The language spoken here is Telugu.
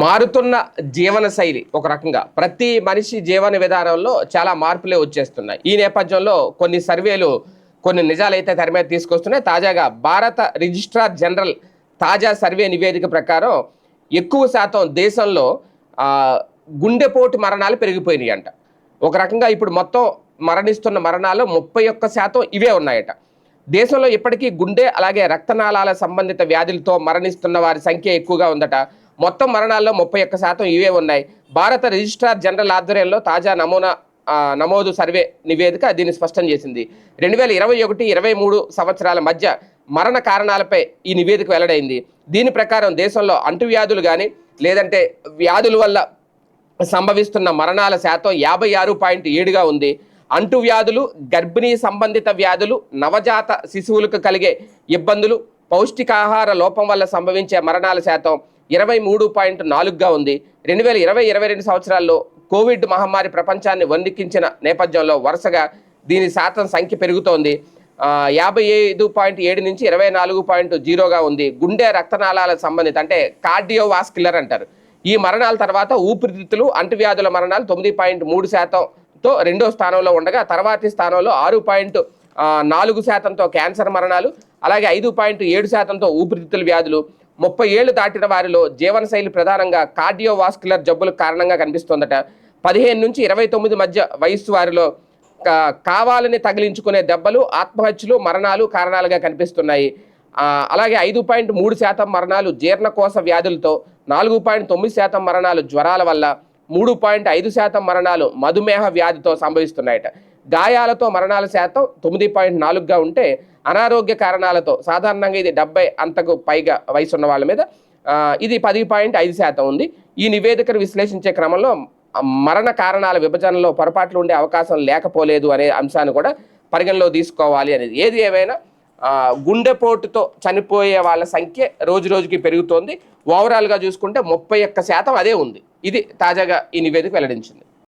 మారుతున్న జీవన శైలి ఒక రకంగా. ప్రతి మనిషి జీవన విధానంలో చాలా మార్పులే వచ్చేస్తున్నాయి. ఈ నేపథ్యంలో కొన్ని సర్వేలు కొన్ని నిజాలైతే తెర మీద తీసుకొస్తున్నాయి. తాజాగా భారత రిజిస్ట్రార్ జనరల్ తాజా సర్వే నివేదిక ప్రకారం ఎక్కువ శాతం దేశంలో గుండెపోటు మరణాలు పెరిగిపోయినాయి అంట. ఒక రకంగా ఇప్పుడు మొత్తం మరణిస్తున్న మరణాలు ముప్పై ఒక్క శాతం ఇవే ఉన్నాయట. దేశంలో ఇప్పటికీ గుండె అలాగే రక్తనాళాల సంబంధిత వ్యాధులతో మరణిస్తున్న వారి సంఖ్య ఎక్కువగా ఉందట. మొత్తం మరణాల్లో ముప్పై ఒక్క శాతం ఇవే ఉన్నాయి. భారత రిజిస్ట్రార్ జనరల్ ఆధ్వర్యంలో తాజా నమూనా నమోదు సర్వే నివేదిక దీన్ని స్పష్టం చేసింది. రెండు వేల ఇరవై ఒకటి ఇరవై మూడు సంవత్సరాల మధ్య మరణ కారణాలపై ఈ నివేదిక వెల్లడైంది. దీని ప్రకారం దేశంలో అంటువ్యాధులు కానీ లేదంటే వ్యాధుల వల్ల సంభవిస్తున్న మరణాల శాతం యాభై ఆరు పాయింట్ ఏడుగా ఉంది. అంటువ్యాధులు గర్భిణీ సంబంధిత వ్యాధులు నవజాత శిశువులకు కలిగే ఇబ్బందులు పౌష్టికాహార లోపం వల్ల సంభవించే మరణాల శాతం ఇరవై మూడు పాయింట్ నాలుగుగా ఉంది. రెండు వేల ఇరవై ఇరవై రెండు సంవత్సరాల్లో కోవిడ్ మహమ్మారి ప్రపంచాన్ని వందికించిన నేపథ్యంలో వరుసగా దీని శాతం సంఖ్య పెరుగుతోంది. యాభై ఐదు పాయింట్ ఏడు నుంచి ఇరవై నాలుగు పాయింట్ జీరోగా ఉంది. గుండె రక్తనాళాల సంబంధిత అంటే కార్డియోవాస్క్యులర్ అంటారు. ఈ మరణాల తర్వాత ఊపిరితిత్తులు అంటువ్యాధుల మరణాలు తొమ్మిది పాయింట్ మూడు శాతంతో రెండో స్థానంలో ఉండగా తర్వాతి స్థానంలో ఆరు పాయింట్ నాలుగు శాతంతో క్యాన్సర్ మరణాలు అలాగే ఐదు పాయింట్ ఏడు శాతంతో ఊపిరితిత్తుల వ్యాధులు ముప్పై ఏళ్ళు దాటిన వారిలో జీవనశైలి ప్రధానంగా కార్డియోవాస్కులర్ జబ్బులకు కారణంగా కనిపిస్తోందట. పదిహేను నుంచి ఇరవై తొమ్మిది మధ్య వయస్సు వారిలో కావాలని తగిలించుకునే దెబ్బలు ఆత్మహత్యలు మరణాలు కారణాలుగా కనిపిస్తున్నాయి. అలాగే ఐదు పాయింట్ మూడు శాతం మరణాలు జీర్ణకోశ వ్యాధులతో నాలుగు పాయింట్ తొమ్మిది శాతం మరణాలు జ్వరాల వల్ల మూడు పాయింట్ ఐదు శాతం మరణాలు మధుమేహ వ్యాధితో సంభవిస్తున్నాయట. గాయాలతో మరణాల శాతం తొమ్మిది పాయింట్ నాలుగుగా ఉంటే అనారోగ్య కారణాలతో సాధారణంగా ఇది డెబ్బై అంతకు పైగా వయసు ఉన్న వాళ్ళ మీద ఇది పది పాయింట్ ఐదు శాతం ఉంది. ఈ నివేదికను విశ్లేషించే క్రమంలో మరణ కారణాల విభజనలో పొరపాట్లు ఉండే అవకాశం లేకపోలేదు అనే అంశాన్ని కూడా పరిగణలో తీసుకోవాలి అనేది. ఏది ఏమైనా గుండెపోటుతో చనిపోయే వాళ్ళ సంఖ్య రోజు రోజుకి పెరుగుతోంది. ఓవరాల్గా చూసుకుంటే ముప్పై ఒక్క శాతం అదే ఉంది. ఇది తాజాగా ఈ నివేదిక వెల్లడించింది.